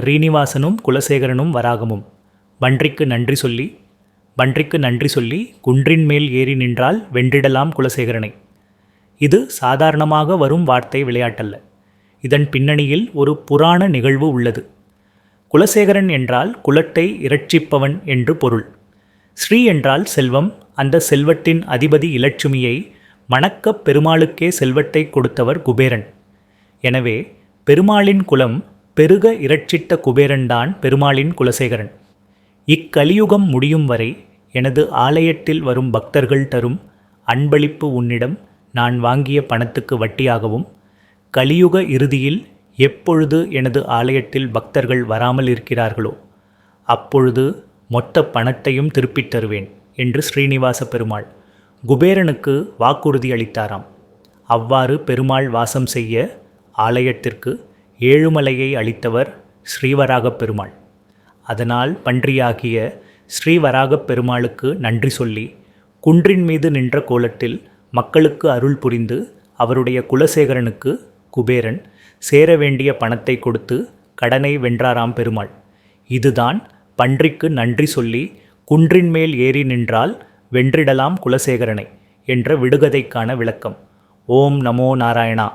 ரீனிவாசனும் குலசேகரனும் வராகமும். பன்றிக்கு நன்றி சொல்லி பன்றிக்கு நன்றி சொல்லி குன்றின் மேல் ஏறி நின்றால் வென்றிடலாம் குலசேகரனை. இது சாதாரணமாக வரும் வார்த்தை விளையாட்டல்ல. இதன் பின்னணியில் ஒரு புராண நிகழ்வு உள்ளது. குலசேகரன் என்றால் குலத்தை இரட்சிப்பவன் என்று பொருள். ஸ்ரீ என்றால் செல்வம் அந்த செல்வத்தின் அதிபதி இலட்சுமியை மணக்கப் பெருமாளுக்கே செல்வத்தை கொடுத்தவர் குபேரன். எனவே பெருமாளின் குலம் பெருக இரட்சிட்ட குபேரன்தான் பெருமாளின் குலசேகரன். இக்கலியுகம் முடியும் வரை எனது ஆலயத்தில் வரும் பக்தர்கள் தரும் அன்பளிப்பு உன்னிடம் நான் வாங்கிய பணத்துக்கு வட்டியாகவும் கலியுக இறுதியில் எப்பொழுது எனது ஆலயத்தில் பக்தர்கள் வராமல் இருக்கிறார்களோ அப்பொழுது மொத்த பணத்தையும் திருப்பித் தருவேன் என்று ஸ்ரீனிவாச பெருமாள் குபேரனுக்கு வாக்குறுதி அளித்தாராம். அவ்வாறு பெருமாள் வாசம் செய்ய ஆலயத்திற்கு ஏழுமலையை அளித்தவர் ஸ்ரீவராகப் பெருமாள். அதனால் பன்றியாகிய ஸ்ரீவராகப் பெருமாளுக்கு நன்றி சொல்லி குன்றின் மீது நின்ற கோலத்தில் மக்களுக்கு அருள் புரிந்து அவருடைய குலசேகரனுக்கு குபேரன் சேர வேண்டிய பணத்தை கொடுத்து கடனை வென்றாராம் பெருமாள். இதுதான் பன்றிக்கு நன்றி சொல்லி குன்றின் மேல் ஏறி நின்றால் வென்றிடலாம் குலசேகரனை என்ற விடுகதைக்கான விளக்கம். ஓம் நமோ நாராயணா.